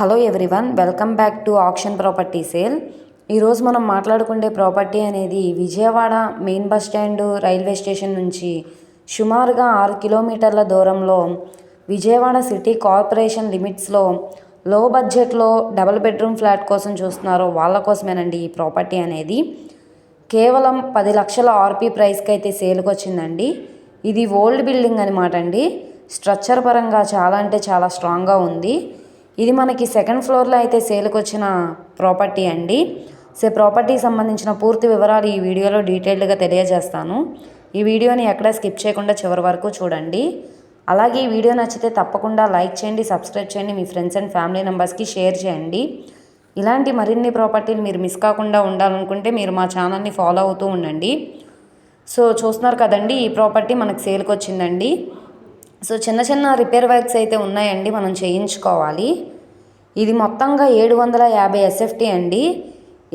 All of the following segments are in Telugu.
Hello everyone welcome back to auction property sale ఈరోజు మనం మాట్లాడుకునే ప్రాపర్టీ అనేది Vijayawada main bus stand railway station నుంచి సుమారుగా ఆరు కిలోమీటర్ల దూరంలో విజయవాడ సిటీ కార్పొరేషన్ లిమిట్స్లో లో బడ్జెట్లో డబుల్ బెడ్రూమ్ ఫ్లాట్ కోసం చూస్తున్నారో వాళ్ళ కోసమేనండి ఈ ప్రాపర్టీ అనేది. కేవలం పది లక్షల ఆర్పీ ప్రైస్కి అయితే సేల్కి వచ్చిందండి. ఇది ఓల్డ్ బిల్డింగ్ అనమాట అండి. స్ట్రక్చర్ పరంగా చాలా అంటే చాలా స్ట్రాంగ్గా ఉంది. ఇది మనకి సెకండ్ ఫ్లోర్లో అయితే సేల్కి వచ్చిన ప్రాపర్టీ అండి. సో ప్రాపర్టీకి సంబంధించిన పూర్తి వివరాలు ఈ వీడియోలో డీటెయిల్డ్గా తెలియజేస్తాను. ఈ వీడియోని ఎక్కడ స్కిప్ చేయకుండా చివరి వరకు చూడండి. అలాగే ఈ వీడియో నచ్చితే తప్పకుండా లైక్ చేయండి సబ్స్క్రైబ్ చేయండి మీ ఫ్రెండ్స్ అండ్ ఫ్యామిలీ మెంబర్స్కి షేర్ చేయండి. ఇలాంటి మరిన్ని ప్రాపర్టీలు మీరు మిస్ కాకుండా ఉండాలనుకుంటే మీరు మా ఛానల్ని ఫాలో అవుతూ ఉండండి. సో చూస్తున్నారు కదండి ఈ ప్రాపర్టీ మనకు సేల్కి వచ్చిందండి సో చిన్న చిన్న రిపేర్ వర్క్స్ అయితే ఉన్నాయండి మనం చేయించుకోవాలి. ఇది మొత్తంగా ఏడు వందల యాభై ఎస్ఎఫ్టీ అండి.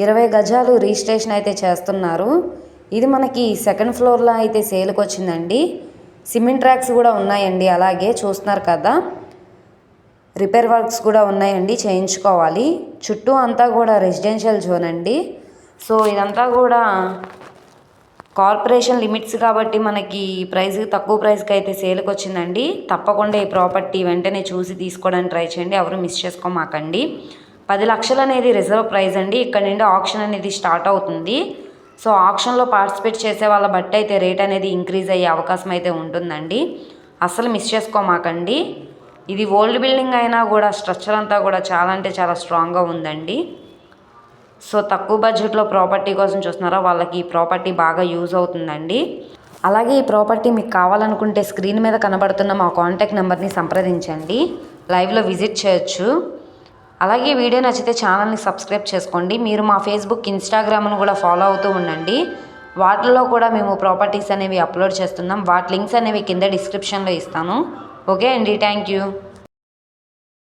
ఇరవై గజాలు రిజిస్ట్రేషన్ అయితే చేస్తున్నారు. ఇది మనకి సెకండ్ ఫ్లోర్లో అయితే సేల్కి వచ్చిందండి. సిమెంట్ ట్రాక్స్ కూడా ఉన్నాయండి అలాగే చూస్తున్నారు కదా. రిపేర్ వర్క్స్ కూడా ఉన్నాయండి చేయించుకోవాలి. చుట్టూ అంతా కూడా రెసిడెన్షియల్ జోన్ అండి. సో ఇదంతా కూడా కార్పొరేషన్ లిమిట్స్ కాబట్టి మనకి ప్రైస్ తక్కువ ప్రైస్కి అయితే సేల్కి వచ్చిందండి. తప్పకుండా ఈ ప్రాపర్టీ వెంటనే చూసి తీసుకోవడానికి ట్రై చేయండి. ఎవరు మిస్ చేసుకోమాకండి. పది లక్షలు అనేది రిజర్వ్ ప్రైస్ అండి. ఇక్కడ నుండి ఆప్షన్ అనేది స్టార్ట్ అవుతుంది. సో ఆప్షన్లో పార్టిసిపేట్ చేసే వాళ్ళ బట్టి అయితే రేట్ అనేది ఇంక్రీజ్ అయ్యే అవకాశం అయితే ఉంటుందండి. అసలు మిస్ చేసుకోమాకండి. ఇది ఓల్డ్ బిల్డింగ్ అయినా కూడా స్ట్రక్చర్ అంతా కూడా చాలా అంటే చాలా స్ట్రాంగ్గా ఉందండి. సో తక్కువ బడ్జెట్లో ప్రాపర్టీ కోసం చూస్తున్నారా? వాళ్ళకి ఈ ప్రాపర్టీ బాగా యూజ్ అవుతుందండి. అలాగే ఈ ప్రాపర్టీ మీకు కావాలనుకుంటే స్క్రీన్ మీద కనబడుతున్న మా కాంటాక్ట్ నెంబర్ని సంప్రదించండి. లైవ్లో విజిట్ చేయొచ్చు. అలాగే వీడియో నచ్చితే ఛానల్ని సబ్స్క్రైబ్ చేసుకోండి. మీరు మా ఫేస్బుక్ ఇన్స్టాగ్రామ్ను కూడా ఫాలో అవుతూ ఉండండి. వాటిల్లో కూడా మేము ప్రాపర్టీస్ అనేవి అప్లోడ్ చేస్తున్నాం. వాటి లింక్స్ అనేవి కింద డిస్క్రిప్షన్లో ఇస్తాను. ఓకే అండి. Thank you.